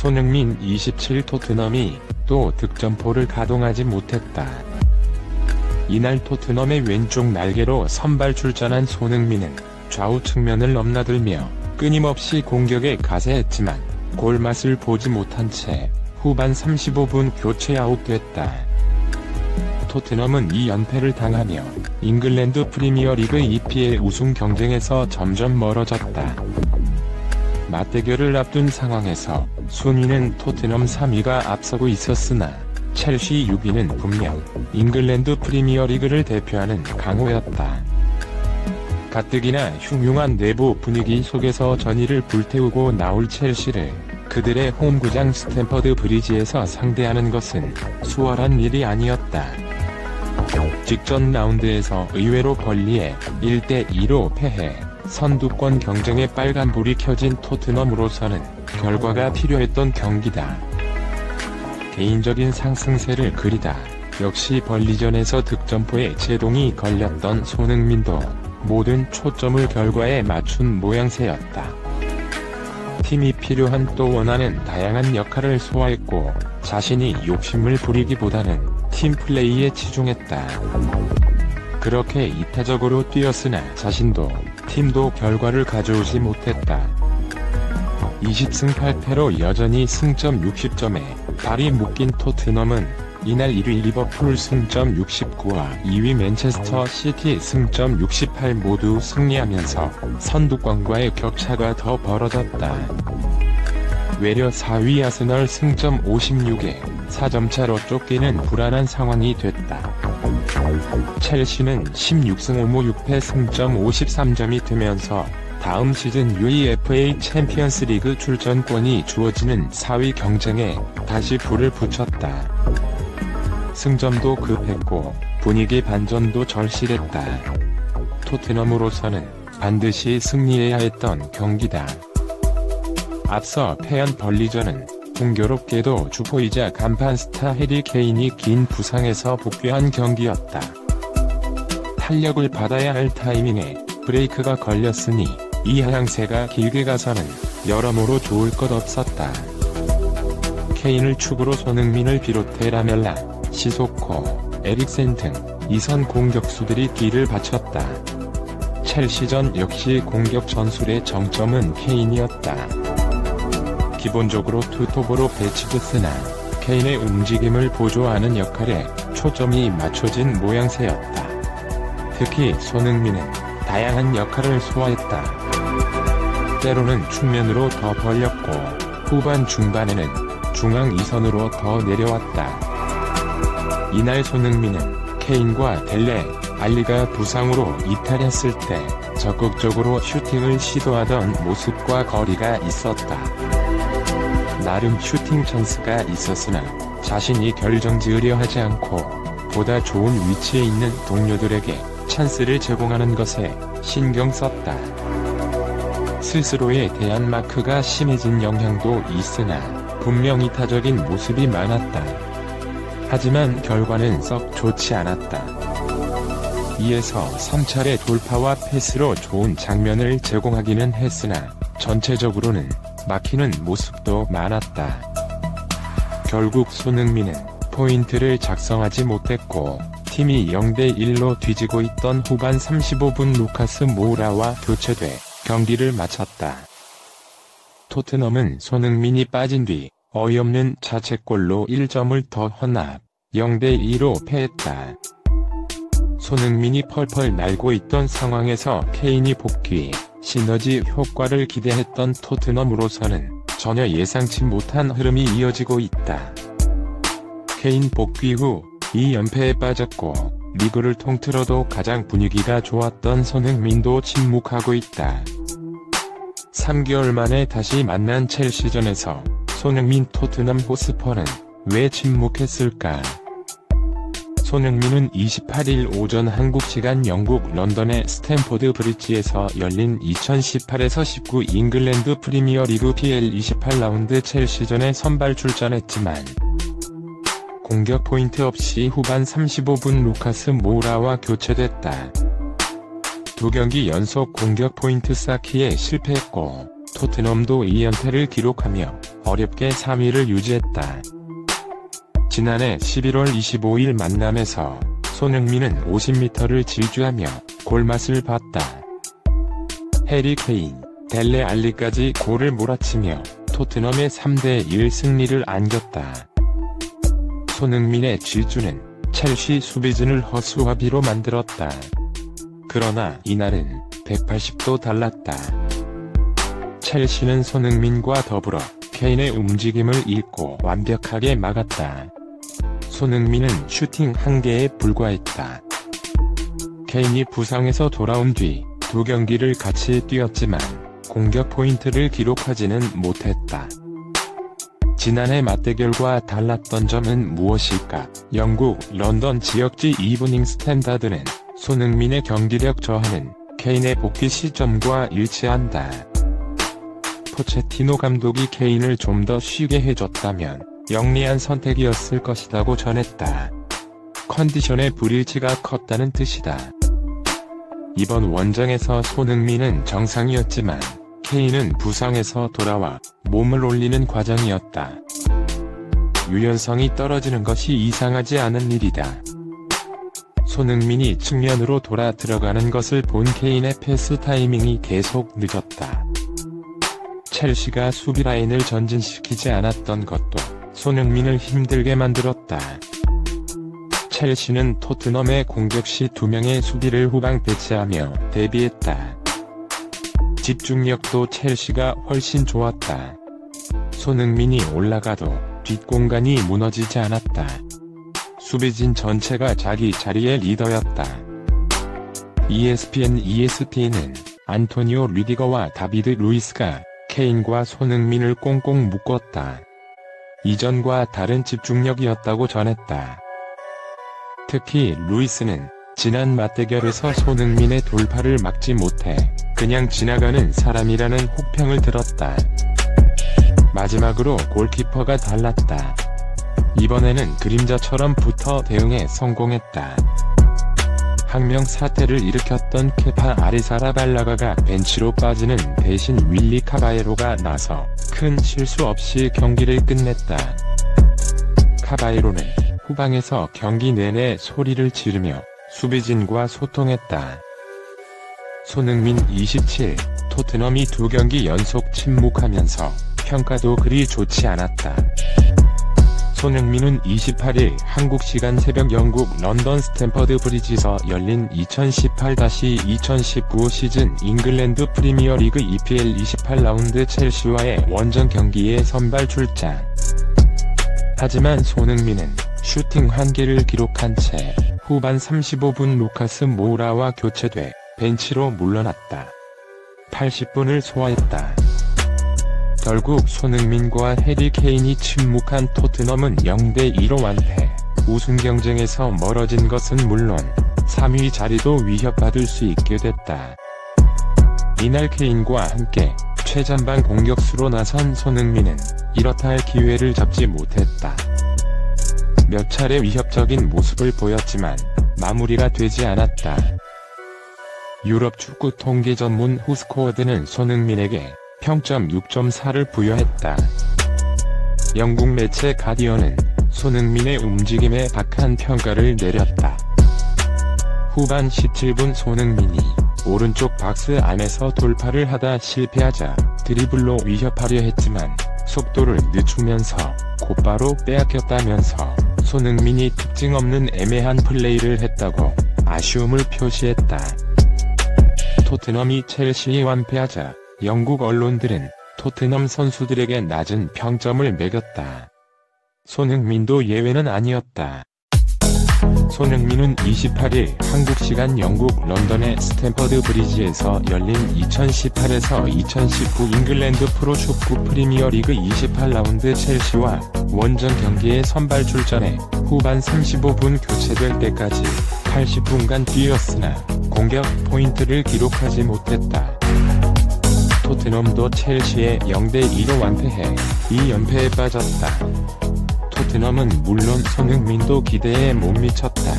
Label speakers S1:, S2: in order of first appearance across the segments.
S1: 손흥민 27 토트넘이 또 득점포를 가동하지 못했다. 이날 토트넘의 왼쪽 날개로 선발 출전한 손흥민은 좌우 측면을 넘나들며 끊임없이 공격에 가세했지만 골맛을 보지 못한 채 후반 35분 교체 아웃됐다. 토트넘은 2연패를 당하며 잉글랜드 프리미어리그 EPL 우승 경쟁에서 점점 멀어졌다. 맞대결을 앞둔 상황에서 순위는 토트넘 3위가 앞서고 있었으나 첼시 6위는 분명 잉글랜드 프리미어리그를 대표하는 강호였다. 가뜩이나 흉흉한 내부 분위기 속에서 전의를 불태우고 나올 첼시를 그들의 홈구장 스탠퍼드 브리지에서 상대하는 것은 수월한 일이 아니었다. 직전 라운드에서 의외로 벌리에 1대2로 패해 선두권 경쟁에 빨간불이 켜진 토트넘으로서는 결과가 필요했던 경기다. 개인적인 상승세를 그리다 역시 벌리전에서 득점포에 제동이 걸렸던 손흥민도 모든 초점을 결과에 맞춘 모양새였다. 팀이 필요한 또 원하는 다양한 역할을 소화했고 자신이 욕심을 부리기보다는 팀 플레이에 치중했다. 그렇게 이타적으로 뛰었으나 자신도 팀도 결과를 가져오지 못했다. 20승 8패로 여전히 승점 60점에 발이 묶인 토트넘은 이날 1위 리버풀 승점 69와 2위 맨체스터 시티 승점 68 모두 승리하면서 선두권과의 격차가 더 벌어졌다. 외려 4위 아스널 승점 56에 4점차로 쫓기는 불안한 상황이 됐다. 첼시는 16승 5무 6패 승점 53점이 되면서 다음 시즌 UEFA 챔피언스 리그 출전권이 주어지는 4위 경쟁에 다시 불을 붙였다. 승점도 급했고 분위기 반전도 절실했다. 토트넘으로서는 반드시 승리해야 했던 경기다. 앞서 패연 벌리전은 공교롭게도 주포이자 간판 스타 해리 케인이 긴 부상에서 복귀한 경기였다. 탄력을 받아야 할 타이밍에 브레이크가 걸렸으니 이 하향세가 길게 가서는 여러모로 좋을 것 없었다. 케인을 축으로 손흥민을 비롯해 라멜라, 시소코, 에릭센 등 이선 공격수들이 뒤를 바쳤다. 첼시전 역시 공격 전술의 정점은 케인이었다. 기본적으로 투톱으로 배치됐으나 케인의 움직임을 보조하는 역할에 초점이 맞춰진 모양새였다. 특히 손흥민은 다양한 역할을 소화했다. 때로는 측면으로 더 벌렸고 후반 중반에는 중앙 이선으로 더 내려왔다. 이날 손흥민은 케인과 델레, 알리가 부상으로 이탈했을 때 적극적으로 슈팅을 시도하던 모습과 거리가 있었다. 나름 슈팅 찬스가 있었으나 자신이 결정지으려 하지 않고 보다 좋은 위치에 있는 동료들에게 찬스를 제공하는 것에 신경 썼다. 스스로에 대한 마크가 심해진 영향도 있으나 분명 이타적인 모습이 많았다. 하지만 결과는 썩 좋지 않았다. 2에서 3차례 돌파와 패스로 좋은 장면을 제공하기는 했으나 전체적으로는 막히는 모습도 많았다. 결국 손흥민은 포인트를 작성하지 못했고 팀이 0대1로 뒤지고 있던 후반 35분 루카스 모우라와 교체돼 경기를 마쳤다. 토트넘은 손흥민이 빠진 뒤 어이없는 자책골로 1점을 더 헌납 0대2로 패했다. 손흥민이 펄펄 날고 있던 상황에서 케인이 복귀, 시너지 효과를 기대했던 토트넘으로서는 전혀 예상치 못한 흐름이 이어지고 있다. 케인 복귀 후 2연패에 빠졌고 리그를 통틀어도 가장 분위기가 좋았던 손흥민도 침묵하고 있다. 3개월 만에 다시 만난 첼시전에서 손흥민 토트넘 호스퍼는 왜 침묵했을까? 손흥민은 28일 오전 한국 시간 영국 런던의 스탠포드 브릿지에서 열린 2018에서 19 잉글랜드 프리미어 리그 PL 28라운드 첼시전에 선발 출전했지만 공격 포인트 없이 후반 35분 루카스 모우라와 교체됐다. 두 경기 연속 공격 포인트 쌓기에 실패했고 토트넘도 2연패를 기록하며 어렵게 3위를 유지했다. 지난해 11월 25일 만남에서 손흥민은 50m를 질주하며 골맛을 봤다. 해리 케인, 델레 알리까지 골을 몰아치며 토트넘의 3대1 승리를 안겼다. 손흥민의 질주는 첼시 수비진을 허수아비로 만들었다. 그러나 이날은 180도 달랐다. 첼시는 손흥민과 더불어 케인의 움직임을 읽고 완벽하게 막았다. 손흥민은 슈팅 한 개에 불과했다. 케인이 부상에서 돌아온 뒤 두 경기를 같이 뛰었지만 공격 포인트를 기록하지는 못했다. 지난해 맞대결과 달랐던 점은 무엇일까? 영국 런던 지역지 이브닝 스탠다드는 손흥민의 경기력 저하는 케인의 복귀 시점과 일치한다. 포체티노 감독이 케인을 좀 더 쉬게 해줬다면 영리한 선택이었을 것이라고 전했다. 컨디션의 불일치가 컸다는 뜻이다. 이번 원정에서 손흥민은 정상이었지만 케인은 부상에서 돌아와 몸을 올리는 과정이었다. 유연성이 떨어지는 것이 이상하지 않은 일이다. 손흥민이 측면으로 돌아 들어가는 것을 본 케인의 패스 타이밍이 계속 늦었다. 첼시가 수비 라인을 전진시키지 않았던 것도 손흥민을 힘들게 만들었다. 첼시는 토트넘의 공격 시두 명의 수비를 후방 배치하며 대비했다. 집중력도 첼시가 훨씬 좋았다. 손흥민이 올라가도 뒷공간이 무너지지 않았다. 수비진 전체가 자기 자리의 리더였다. ESPN ESPN은 안토니오 리디거와 다비드 루이스가 케인과 손흥민을 꽁꽁 묶었다. 이전과 다른 집중력이었다고 전했다. 특히 루이스는 지난 맞대결에서 손흥민의 돌파를 막지 못해 그냥 지나가는 사람이라는 혹평을 들었다. 마지막으로 골키퍼가 달랐다. 이번에는 그림자처럼 붙어 대응에 성공했다. 항명 사태를 일으켰던 케파 아리사라발라가가 벤치로 빠지는 대신 윌리 카바에로가 나서 큰 실수 없이 경기를 끝냈다. 카바에로는 후방에서 경기 내내 소리를 지르며 수비진과 소통했다. 손흥민 27, 토트넘이 두 경기 연속 침묵하면서 평가도 그리 좋지 않았다. 손흥민은 28일 한국 시간 새벽 영국 런던 스탠퍼드 브리지에서 열린 2018-2019 시즌 잉글랜드 프리미어리그 EPL 28라운드 첼시와의 원정 경기에 선발 출장. 하지만 손흥민은 슈팅 한 개를 기록한 채 후반 35분 루카스 모우라와 교체돼 벤치로 물러났다. 80분을 소화했다. 결국 손흥민과 해리 케인이 침묵한 토트넘은 0대2로 완패. 우승 경쟁에서 멀어진 것은 물론 3위 자리도 위협받을 수 있게 됐다. 이날 케인과 함께 최전방 공격수로 나선 손흥민은 이렇다 할 기회를 잡지 못했다. 몇 차례 위협적인 모습을 보였지만 마무리가 되지 않았다. 유럽 축구 통계 전문 후스코어드는 손흥민에게 평점 6.4를 부여했다. 영국 매체 가디언은 손흥민의 움직임에 박한 평가를 내렸다. 후반 17분 손흥민이 오른쪽 박스 안에서 돌파를 하다 실패하자 드리블로 위협하려 했지만 속도를 늦추면서 곧바로 빼앗겼다면서 손흥민이 특징 없는 애매한 플레이를 했다고 아쉬움을 표시했다. 토트넘이 첼시에 완패하자 영국 언론들은 토트넘 선수들에게 낮은 평점을 매겼다. 손흥민도 예외는 아니었다. 손흥민은 28일 한국 시간 영국 런던의 스탠퍼드 브리지에서 열린 2018에서 2019 잉글랜드 프로축구 프리미어리그 28라운드 첼시와 원정 경기에 선발 출전해 후반 35분 교체될 때까지 80분간 뛰었으나 공격 포인트를 기록하지 못했다. 토트넘도 첼시에 0대2로 완패해 2연패에 빠졌다. 토트넘은 물론 손흥민도 기대에 못 미쳤다.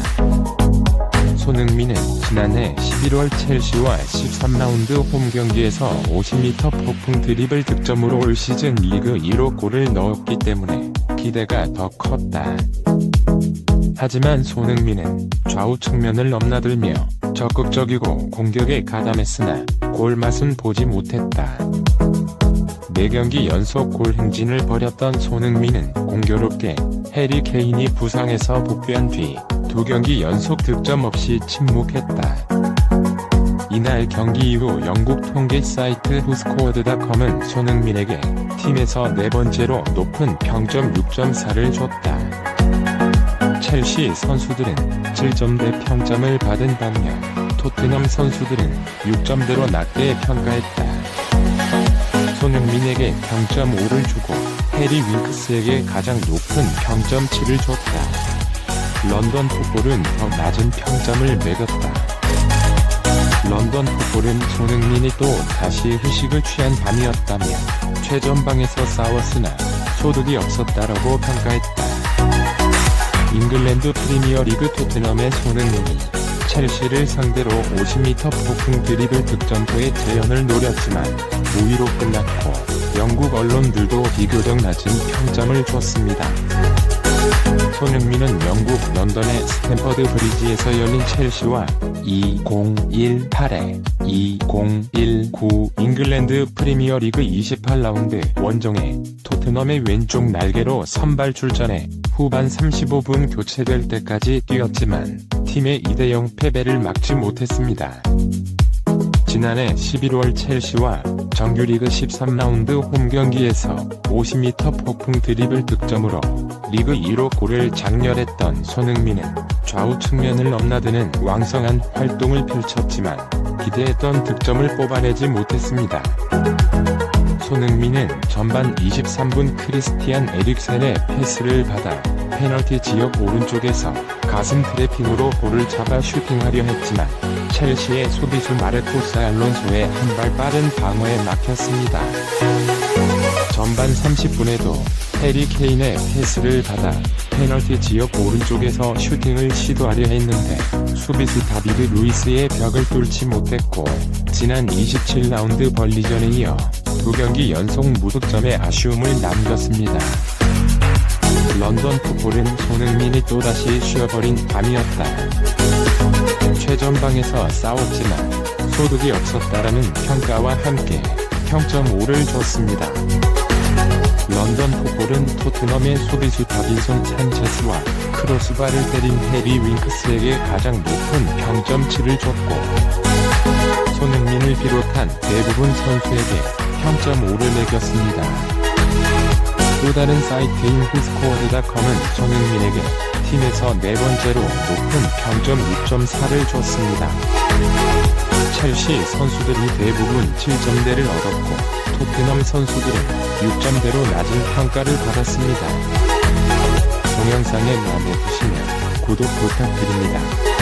S1: 손흥민은 지난해 11월 첼시와 13라운드 홈 경기에서 50m 폭풍 드리블 득점으로 올 시즌 리그 1호 골을 넣었기 때문에 기대가 더 컸다. 하지만 손흥민은 좌우 측면을 넘나들며 적극적이고 공격에 가담했으나 골맛은 보지 못했다. 4경기 연속 골 행진을 벌였던 손흥민은 공교롭게 해리 케인이 부상에서 복귀한 뒤 2경기 연속 득점 없이 침묵했다. 이날 경기 이후 영국 통계 사이트 후스코어드닷컴은 손흥민에게 팀에서 네 번째로 높은 평점 6.4를 줬다. 첼시 선수들은 7점대 평점을 받은 반면 토트넘 선수들은 6점대로 낮게 평가했다. 손흥민에게 평점 5를 주고 해리 윙크스에게 가장 높은 평점 7을 줬다. 런던 풋볼은 더 낮은 평점을 매겼다. 런던 풋볼은 손흥민이 또 다시 휴식을 취한 밤이었다며 최전방에서 싸웠으나 소득이 없었다라고 평가했다. 잉글랜드 프리미어리그 토트넘의 손흥민이 첼시를 상대로 50m 폭풍 드리블 득점포의 재현을 노렸지만 5위로 끝났고 영국 언론들도 비교적 낮은 평점을 줬습니다. 손흥민은 영국 런던의 스탠퍼드 브리지에서 열린 첼시와 2018에 2019 잉글랜드 프리미어리그 28라운드 원정에 토트넘의 왼쪽 날개로 선발 출전해 후반 35분 교체될 때까지 뛰었지만 팀의 2대0 패배를 막지 못했습니다. 지난해 11월 첼시와 정규리그 13라운드 홈경기에서 50m 폭풍 드리블 득점으로 리그 1호 골을 장렬했던 손흥민은 좌우 측면을 넘나드는 왕성한 활동을 펼쳤지만 기대했던 득점을 뽑아내지 못했습니다. 손흥민은 전반 23분 크리스티안 에릭센의 패스를 받아 페널티 지역 오른쪽에서 가슴 트래핑으로 볼을 잡아 슈팅하려 했지만 첼시의 수비수 마르코스 알론소의 한 발 빠른 방어에 막혔습니다. 전반 30분에도 해리 케인의 패스를 받아 페널티 지역 오른쪽에서 슈팅을 시도하려 했는데 수비수 다비드 루이스의 벽을 뚫지 못했고 지난 27라운드 벌리전에 이어 두 경기 연속 무득점의 아쉬움을 남겼습니다. 런던 풋볼은 손흥민이 또다시 쉬어버린 밤이었다. 최전방에서 싸웠지만 소득이 없었다라는 평가와 함께 평점 5를 줬습니다. 런던 풋볼은 토트넘의 수비수 다빈손 산체스와 크로스바를 때린 해리 윙크스에게 가장 높은 평점 7을 줬고 손흥민을 비롯한 대부분 선수에게 평점 5를 매겼습니다. 또 다른 사이트인 후스코어드닷컴은 손흥민에게 팀에서 네 번째로 높은 평점 6.4를 줬습니다. 첼시 선수들이 대부분 7점대를 얻었고 토트넘 선수들은 6점대로 낮은 평가를 받았습니다. 동영상에 마음에 드시면 구독 부탁드립니다.